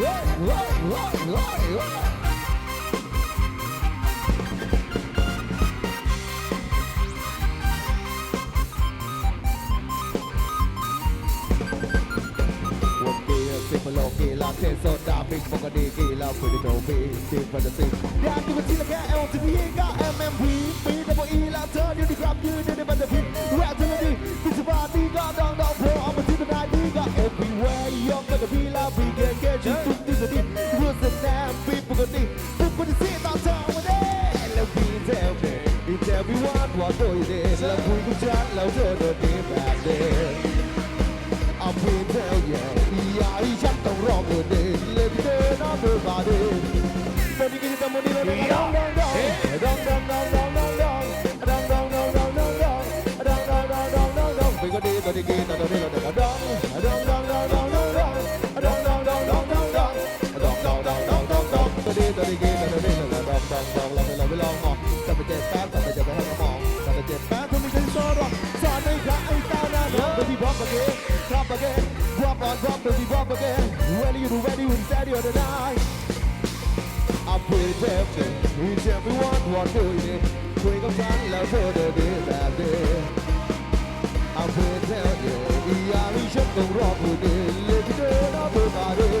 สิบโลกีฬาเทนโซดาบิ๊กปกติกีฬาคุยโดบีทีมแฟนตาซีอยากดูกันที่ละแค่เอลทีพีก็เอ็มเอ็มพีปีดับเบิลอีแล้วเธอเดี๋ยวดีครับยืน what do you did Love we could chat, love to the deep back there I'm being tell you Yeah, you just don't wrong with it Let me turn on the body But you can get the money, let me go Dong, dong, dong Dong, dong, dong, dong, dong, dong Dong, dong, dong, dong, dong, dong Dong, dong, dong, dong, dong, dong We could do it, but you can't do it, but you can't do it again. Rub on rub, baby, rub again. When you ready, you said you're the night. I pretty tempted. You tell me what, what do you need? Quick up and love for the day that day. I pretty tempted. Yeah, we should go rock with it. Let me do it up with my day.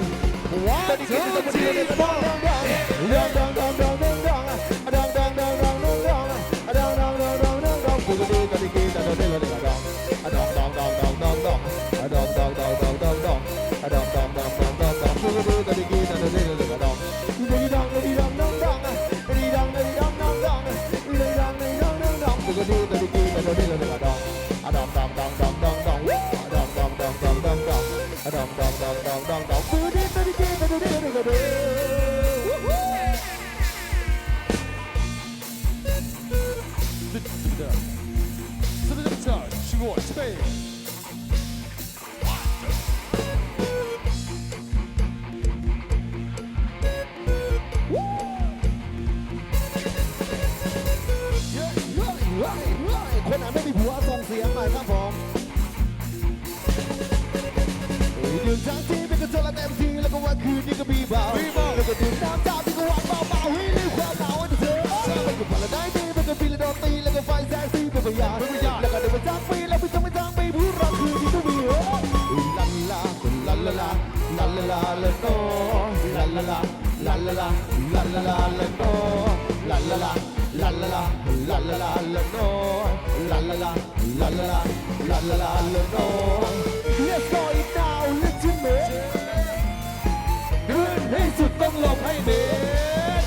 One, two, three, four. Down, down, down, down, down, down. ดองดองดองดองดองดองดูดิดูดิดูดิดูดิดูดิคนไหนไม่มีผัวส่งเสียงหน่อยครับผม ว่าคืนนี้ก็มีเบาแล้วก็ดื่มน้ำตาที่ก็วางเบาๆให้ลืมความเหงาให้เธอแล้วก็ฝันละได้ดีล้วก็ปีลโดนตีแล้วก็ไฟแซสงสีก็ไม่ยากแล้วก็เดินมาจ้างปแล้วพี่จะไม่จ้างไปผู้รักคืนนี้ก็มีเออลาลาลันลาลาลันลาลาเลโตลาลาลาลาลาลาลัลาลาเลโตลาลาลาลาลาลาลัลาลาเลโตลาลาลาลาลาลาลาลาเลโต Let's go it now, let's do it. ขึ้นให้สุดต้องหลบให้เด็ด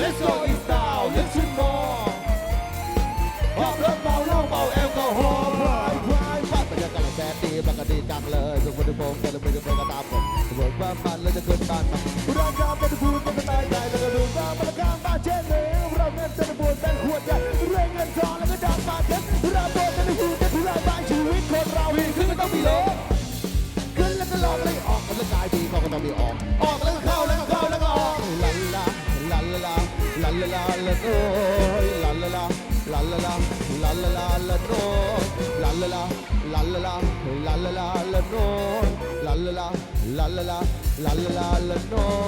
Let's go it now, let's do more. พร้อมรถเมาเหล้าเมาแอลกอฮอล์พลายพลายฟาดบรรยากาศแสนดีมันก็ดีจังเลยสุขวันที่ผมแต่ละมือจะเป็นกระตามผมสมมติว่ามันแล้วจะขึ้นบ้านมาเราจะเป็นผู้เป็นตายใจแล้วก็ดูว่ามันข้างบ้านเช่นเลยเราเงินเต็มบวนเป็นขวดใหญ่เรื่องเงินทองแล้วก็ดังมาเก็บเราโดนเป็นผู้เป็นผู้ร้ายบ้านชีวิตคนเราวิ่งขึ้นก็ต้องมีโลขึ้นแล้วก็ลองเลยออกแล้วกายดีเขาก็ต้องมีออก oy la la la la la la la la la la no la la la la la la la la la la no la la la la la la la la la no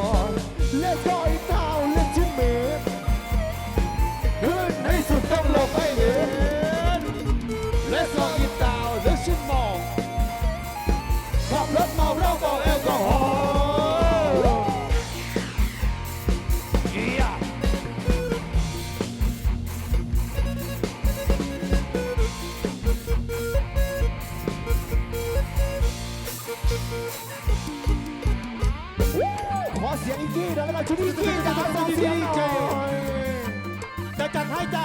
ซีจจะจัดให้จ้ะ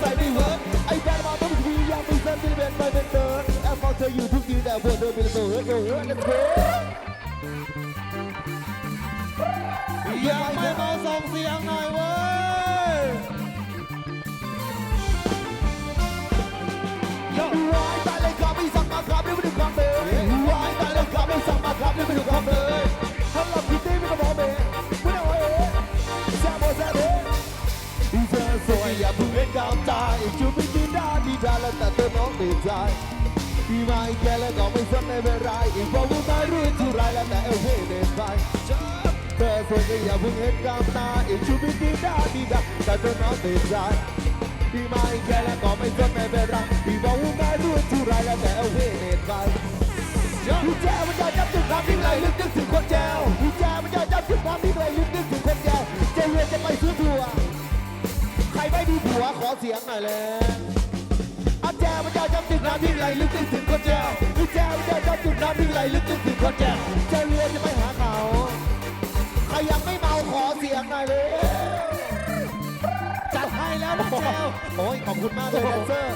ธออยู่ทุกทีแต่พวดเธอเป็นโซ่เฮ้ยโอ้ยหนะโธออย่าไปเมาส่งเสียงหน่อยเว้ยวายตายเลยครับไม่สั่งมาครับนี่ไปดูครับเลยวายตายเลยครับไม่สั่งมาครับนี่ไปดูครับเลยทำหลับพิตี้ไม่ต้บอกเบไม่ได้องเอ๋ยจะบโบแซ่บเอ๋เธอสวยอย่าเพิ่งเล่นกับตาอีกจูบไม่ยืดได้ดีได้แล้วแต่เธอน้องติดใจ มีมาอีแค่แล้วก็ไม่สนในเป็นไรอีกเพราะว่าไม่รู้เท่าไรแล้วแต่เอลเฮเดนไปเธอสวยก็อย่าเพิ่งเห็นกับตาอีกชุดไม่ดีด้าดีดาแต่เธอน้องติดใจพี่มาอีกแค่แล้วก็ไม่สนในเป็นไรอีกเพราะว่าไม่รู้เท่าไรแล้วแต่เอลเฮเดนไปผู้แจมันจะจับจุดความที่ไรลลึกนึกถึงคนแจวผู้แจมันจะจับจุดความที่ไรลลึกนึกถึงคนแจวใจเย็นจะไปซื้อผัวใครไม่ดีผัวขอเสียงหน่อยแล้ว น้ำที่ไหลลึกถึงก็แจวพี่แจวแจวจุดน้ำที่ไหลลึกถึงก็แจวแจวเรือจะไปหาเขาใครยังไม่เมาขอเสียงหน่อยเลยจัดให้แล้วพี่แจวโอ้ยขอบคุณมากเลยแดนเซอร์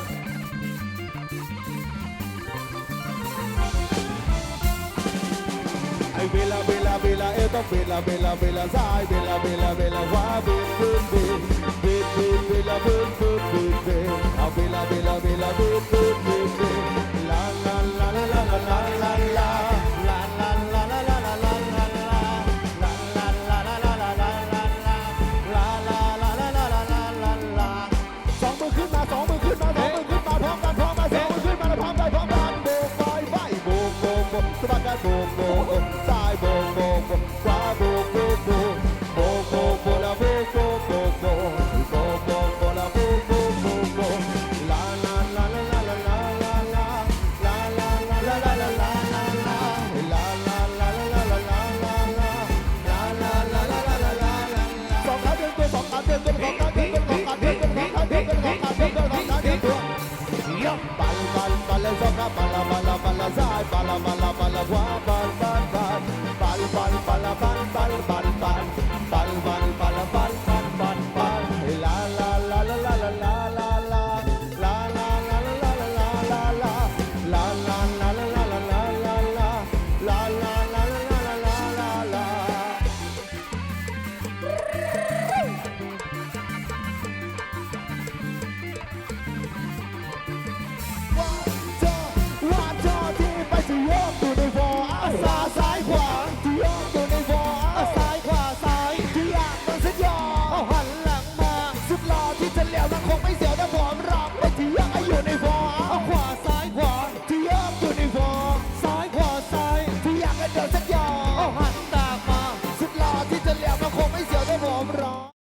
Zai Bela, Bela, Bela, eu tô Bela, Bela, Bela Zai Bela, Bela, Bela Vai, vem, vem, vem Vem, vem, Bela, vem, vem, vem, vem A Bela, Bela, Bela Vem, vem, vem, vem La, la, la, la, la, la, la, la Bal, bal, bal, zara, bal, bal, bal, zai, bal bal bal bala, bal, bal, bal, bal, bal, bal, bal, bal, bal, bala,